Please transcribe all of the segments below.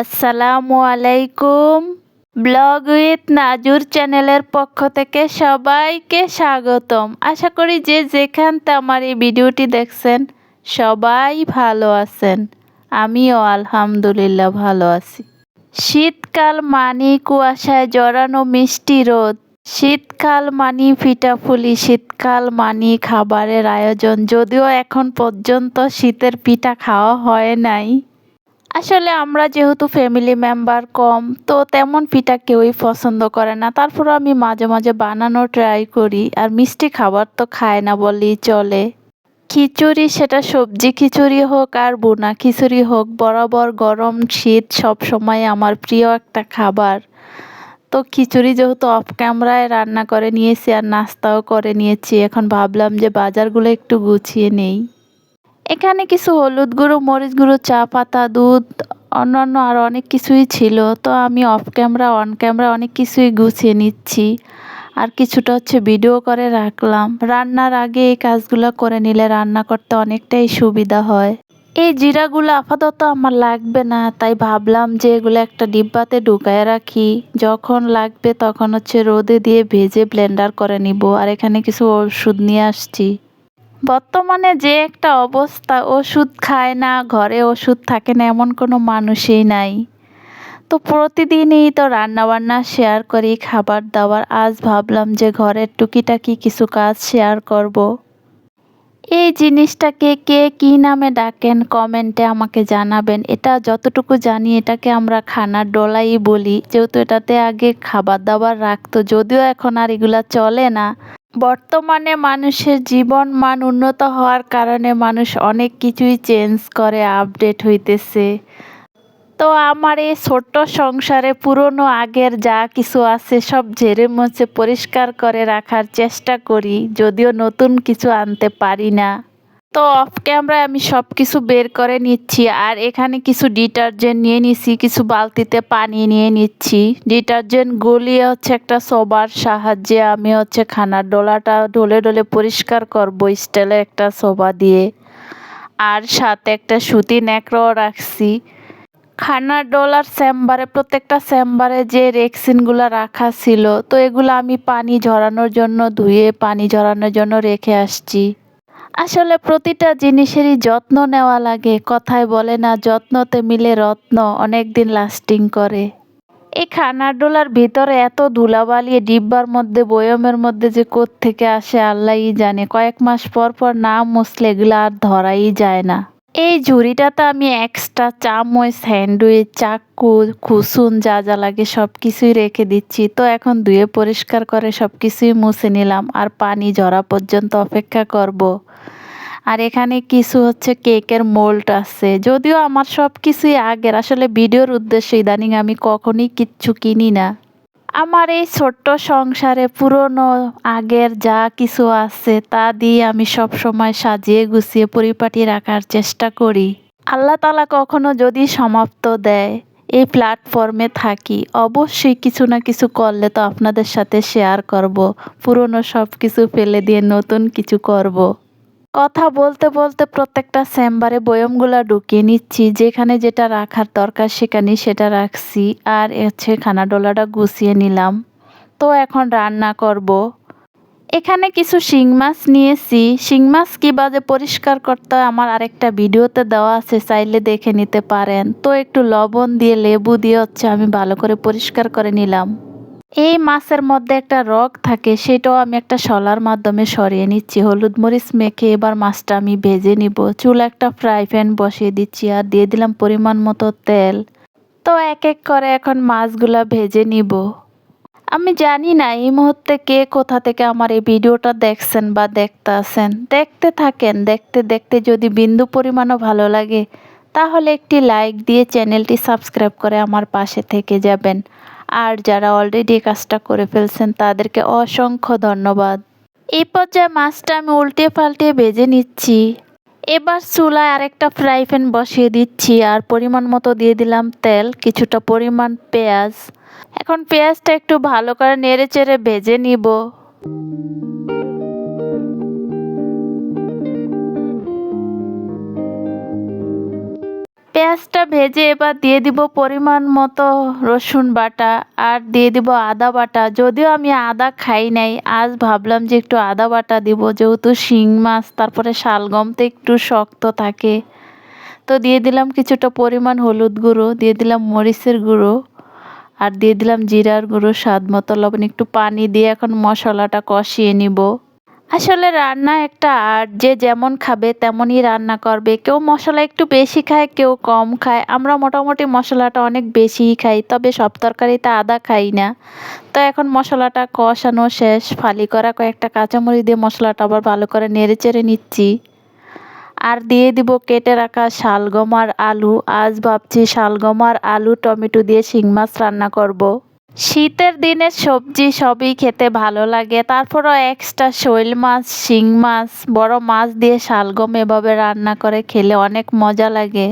আসসালামু আলাইকুম। Blog with নাজুর চ্যানেলের পক্ষ থেকে সবাইকে স্বাগতম। আশা করি যে যেখানতে আমার এই ভিডিওটি দেখছেন, সবাই ভালো আছেন। আমিও আলহামদুলিল্লাহ ভালো আছি। শীতকাল মানি কুয়াশায় জড়ানো মিষ্টি রোদ। শীতকাল মানি পিঠাফুলি শীতকাল মানি খাবারের আয়োজন। যদিও এখন পর্যন্ত শীতের পিঠা খাওয়া হয় নাই। আসলে আমরা যেহেতু ফ্যামিলি মেম্বার কম, তো তেমন পিঠা কেউই পছন্দ করে না। তারপর আমি মাঝে মাঝে বানানো ট্রাই করি, আর মিষ্টি খাবার তো খায় না বললেই চলে। খিচুড়ি সেটা সবজি খিচুড়ি হোক আর বোনা খিচুড়ি হোক, বরাবর গরম, শীত সব সময় আমার প্রিয় একটা খাবার। তো খিচুড়ি যেহেতু অফ ক্যামেরায় রান্না করে নিয়েছি আর নাস্তাও করে নিয়েছি, এখন ভাবলাম যে বাজারগুলো একটু গুছিয়ে নেই। এখানে কিছু হলুদ গুঁড়ো, মরিচ গুঁড়ো, চা পাতা, দুধ, অন্যান্য আর অনেক কিছুই ছিল। তো আমি অফ ক্যামেরা অন ক্যামেরা অনেক কিছুই গুছিয়ে নিচ্ছি। আর কিছুটা হচ্ছে ভিডিও করে রাখলাম। রান্নার আগে এই কাজগুলো করে নিলে রান্না করতে অনেকটাই সুবিধা হয়। এই জিরাগুলো আপাতত আমার লাগবে না, তাই ভাবলাম যে এগুলো একটা ডিব্বাতে ঢুকায় রাখি। যখন লাগবে তখন হচ্ছে রোদে দিয়ে ভেজে ব্লেন্ডার করে নিব। আর এখানে কিছু ওষুধ নিয়ে আসছি। বর্তমানে যে একটা অবস্থা, ওষুধ খায় না, ঘরে ওষুধ থাকে না, এমন কোনো মানুষই নাই। তো প্রতিদিনই তো রান্নাবান্না শেয়ার করি, খাবার দাবার। আজ ভাবলাম যে ঘরের টুকিটাকি কিছু কাজ শেয়ার করব। এই জিনিসটাকে কে কি নামে ডাকেন কমেন্টে আমাকে জানাবেন। এটা যতটুকু জানি এটাকে আমরা খানার ডলাই বলি। যেহেতু এটাতে আগে খাবার দাবার রাখতো, যদিও এখন আর এগুলা চলে না। বর্তমানে মানুষের জীবন মান উন্নত হওয়ার কারণে মানুষ অনেক কিছুই চেঞ্জ করে আপডেট হইতেছে। তো আমার এই ছোট্ট সংসারে পুরনো আগের যা কিছু আছে সব ঝেড়ে মুছে পরিষ্কার করে রাখার চেষ্টা করি, যদিও নতুন কিছু আনতে পারি না। তো অফ ক্যামেরায় আমি সব কিছু বের করে নিচ্ছি। আর এখানে কিছু ডিটারজেন্ট নিয়ে নিচ্ছি কিছু বালতিতে পানি নিয়ে নিচ্ছি। ডিটারজেন্ট গলিয়ে হচ্ছে একটা সবার সাহায্যে আমি হচ্ছে খানার ডোলাটা ডলে ডলে পরিষ্কার করব স্টাইলের একটা সোবা দিয়ে। আর সাথে একটা সুতি ন্যাকড়াও রাখছি। খানার ডলার চেম্বারে, প্রত্যেকটা চেম্বারে যে রেক্সিনগুলো রাখা ছিল, তো এগুলো আমি পানি ঝরানোর জন্য, ধুয়ে পানি ঝরানোর জন্য রেখে আসছি। আসলে প্রতিটা জিনিসেরই যত্ন নেওয়া লাগে। কথায় বলে না, যত্নতে মিলে রত্ন অনেক দিন লাস্টিং করে। এই খানার ডোলার ভিতরে এত ধুলাবালি ডিব্বার মধ্যে, বয়মের মধ্যে যে থেকে আসে আল্লাহই জানে। কয়েক মাস পর পর না মুসলে এগুলো আর ধরাই যায় না। এই ঝুড়িটাতে আমি এক্সট্রা চামচ স্যান্ডউইচ চাকু খুসুন যা যা লাগে সব কিছুই রেখে দিচ্ছি। তো এখন ধুয়ে পরিষ্কার করে সব কিছুই মুছে নিলাম আর পানি ঝরা পর্যন্ত অপেক্ষা করব। আর এখানে কিছু হচ্ছে কেকের মোল্ড আছে। যদিও আমার সব কিছুই আগের, আসলে ভিডিওর উদ্দেশ্যে ইদানিং আমি কখনই কিচ্ছু কিনি না। আমার এই ছোট্ট সংসারে পুরনো আগের যা কিছু আছে, তা দিয়ে আমি সব সময় সাজিয়ে গুছিয়ে পরিপাটি রাখার চেষ্টা করি আল্লাহ তালা কখনো যদি সমাপ্ত দেয়, এই প্ল্যাটফর্মে থাকি, অবশ্যই কিছু না কিছু করলে তো আপনাদের সাথে শেয়ার করব, পুরনো সব কিছু ফেলে দিয়ে নতুন কিছু করব। কথা বলতে বলতে প্রত্যেকটা চেম্বারে বয়মগুলো ঢুকিয়ে নিচ্ছি, যেখানে যেটা রাখার দরকার সেখানে সেটা রাখছি, আর হচ্ছে খানা ডোলাটা গুছিয়ে নিলাম। তো এখন রান্না করব। এখানে কিছু শিং মাছ নিয়েছি। শিং মাছ কীভাবে পরিষ্কার করতে আমার আরেকটা ভিডিওতে দেওয়া আছে, চাইলে দেখে নিতে পারেন। তো একটু লবণ দিয়ে লেবু দিয়ে হচ্ছে আমি ভালো করে পরিষ্কার করে নিলাম। এই মাছের মধ্যে একটা রগ থাকে, সেটাও আমি একটা শলার মাধ্যমে সরিয়ে নিচ্ছি। হলুদ মরিচ মেখে এবার মাছটা আমি ভেজে নিব। চুল একটা ফ্রাই প্যান বসিয়ে দিচ্ছি আর দিয়ে দিলাম পরিমাণ মতো তেল। তো এক এক করে এখন মাছগুলা ভেজে নিব। আমি জানি না এই মুহূর্তে কে কোথা থেকে আমার এই ভিডিওটা দেখছেন বা দেখতে আছেন। দেখতে থাকেন, দেখতে দেখতে যদি বিন্দু পরিমাণও ভালো লাগে, তাহলে একটি লাইক দিয়ে চ্যানেলটি সাবস্ক্রাইব করে আমার পাশে থেকে যাবেন। আর যারা অলরেডি এই কাজটা করে ফেলছেন, তাদেরকে অসংখ্য ধন্যবাদ। এই পর্যায়ে মাছটা আমি উল্টে পাল্টে ভেজে নিচ্ছি। এবার চুলায় আরেকটা ফ্রাই প্যান বসিয়ে দিচ্ছি আর পরিমাণ মতো দিয়ে দিলাম তেল, কিছুটা পরিমাণ পেঁয়াজ। এখন পেঁয়াজটা একটু ভালো করে নেড়ে চেড়ে ভেজে নিব। পেঁয়াজটা ভেজে এবার দিয়ে দিব পরিমাণ মতো রসুন বাটা আর দিয়ে দিব আদা বাটা। যদিও আমি আদা খাই নাই, আজ ভাবলাম যে একটু আদা বাটা দিব, যেহেতু শিং মাছ, তারপরে শালগম তো একটু শক্ত থাকে। তো দিয়ে দিলাম কিছুটা পরিমাণ হলুদ গুঁড়ো, দিয়ে দিলাম মরিচের গুঁড়ো আর দিয়ে দিলাম জিরার গুঁড়ো, স্বাদ মতো লবণ, একটু পানি দিয়ে এখন মশলাটা কষিয়ে নিব। আসলে রান্না একটা আর্ট, যে যেমন খাবে তেমনই রান্না করবে। কেউ মশলা একটু বেশি খায়, কেউ কম খায়। আমরা মোটামুটি মশলাটা অনেক বেশিই খাই, তবে সব তরকারিতে আদা খাই না। তো এখন মশলাটা কষানো শেষ, ফালি করা কয়েকটা কাঁচামরিচ দিয়ে মশলাটা আবার ভালো করে নেড়ে চেড়ে নিচ্ছি। আর দিয়ে দিব কেটে রাখা শালগম আর আলু। আজ ভাবছি শালগম আর আলু, টমেটো দিয়ে শিং মাছ রান্না করব। শীতের দিনে সবজি সবই খেতে ভালো লাগে। তারপরও এক্সট্রা শৈল মাছ, শিং মাছ, বড় মাছ দিয়ে শালগম এভাবে রান্না করে খেলে অনেক মজা লাগে।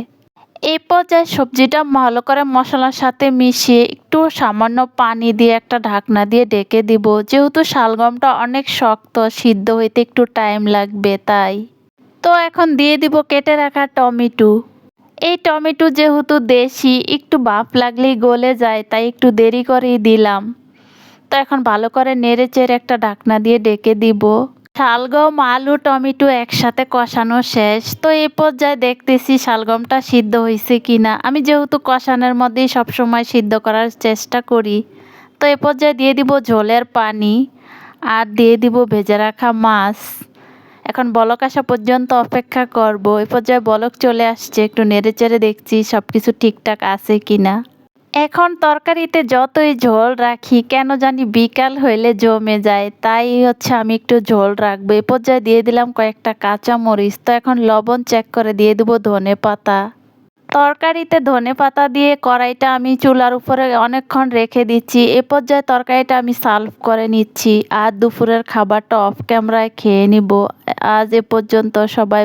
এই পর্যায়ে সবজিটা ভালো করে মশলার সাথে মিশিয়ে একটু সামান্য পানি দিয়ে একটা ঢাকনা দিয়ে ডেকে দিব। যেহেতু শালগমটা অনেক শক্ত, সিদ্ধ হইতে একটু টাইম লাগবে তাই। তো এখন দিয়ে দিব কেটে রাখা টমেটো। এই টমেটো যেহেতু দেশি, একটু বাপ লাগলেই গলে যায়, তাই একটু দেরি করেই দিলাম। তো এখন ভালো করে নেড়ে চেড়ে একটা ঢাকনা দিয়ে ডেকে দিব। শালগম, আলু, টমেটো একসাথে কষানো শেষ। তো এই পর্যায়ে দেখতেছি শালগমটা সিদ্ধ হয়েছে কিনা। আমি যেহেতু কষানোর মধ্যেই সবসময় সিদ্ধ করার চেষ্টা করি। তো এ পর্যায়ে দিয়ে দিব ঝোলের পানি আর দিয়ে দিব ভেজে রাখা মাছ। এখন বলক আসা পর্যন্ত অপেক্ষা করব। এ পর্যায়ে বলক চলে আসছে, একটু নেড়ে চেড়ে দেখছি সব কিছু ঠিকঠাক আছে কি না এখন তরকারিতে যতই ঝোল রাখি, কেন জানি বিকাল হইলে জমে যায়, তাই হচ্ছে আমি একটু ঝোল রাখব। এ পর্যায়ে দিয়ে দিলাম কয়েকটা কাঁচামরিচ, তো এখন লবণ চেক করে দিয়ে দেবো ধনে পাতা তরকারিতে ধনে পাতা দিয়ে কড়াইটা আমি চুলার উপরে অনেকক্ষণ রেখে দিচ্ছি। এ পর্যায়ে তরকারিটা আমি সার্ভ করে নিচ্ছি। আর দুপুরের খাবারটা অফ ক্যামেরায় খেয়ে নিব। আজ এ পর্যন্ত সবাই